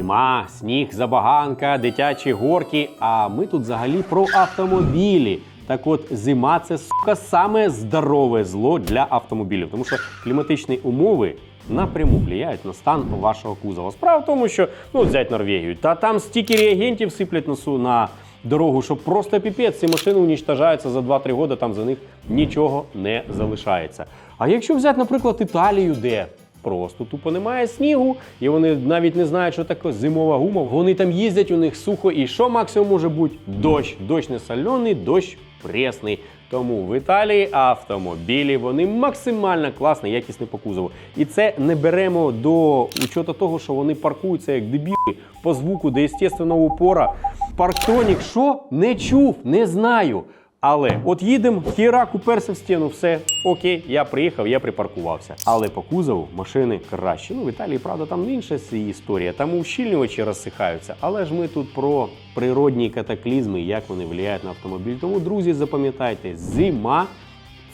Зима, сніг, забаганка, дитячі горки. А ми тут взагалі про автомобілі. Так от, зима це сука саме здорове зло для автомобілів, тому що кліматичні умови напряму впливають на стан вашого кузова. Справа в тому, що ну взять Норвегію, та там стільки реагентів сиплять носу на дорогу, що просто піпець, ці машини унічтажаються за 2-3 роки, там за них нічого не залишається. А якщо взяти, наприклад, Італію, де Просто тупо немає снігу, і вони навіть не знають, що таке зимова гума. Вони там їздять, у них сухо, і що максимум може бути? Дощ. Дощ не соляний, дощ пресний. Тому в Італії автомобілі вони максимально класні, якісні по кузову. І це не беремо до учету того, що вони паркуються як дебіли по звуку, де естественно упора. Парктонік, що не чув, не знаю. Але от їдемо, хірак уперся в стіну, все окей, я приїхав, я припаркувався. Але по кузову машини краще. Ну в Італії, правда, там інша історія, там ущільнювачі розсихаються. Але ж ми тут про природні катаклізми, як вони впливають на автомобіль. Тому, друзі, запам'ятайте, зима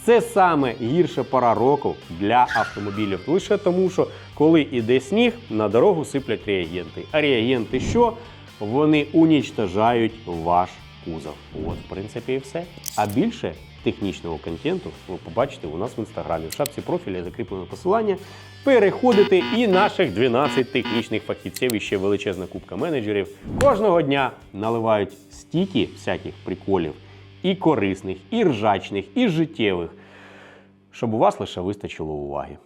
це саме гірша пора року для автомобілів. Лише тому, що коли іде сніг, на дорогу сиплять реагенти. А реагенти що? Вони унічтажають ваш кузов. От, в принципі, і все. А більше технічного контенту ви побачите у нас в інстаграмі. В шапці профіля закріплено посилання. Переходите і наших 12 технічних фахівців, і ще величезна кубка менеджерів. Кожного дня наливають стільки всяких приколів, і корисних, і ржачних, і життєвих, щоб у вас лише вистачило уваги.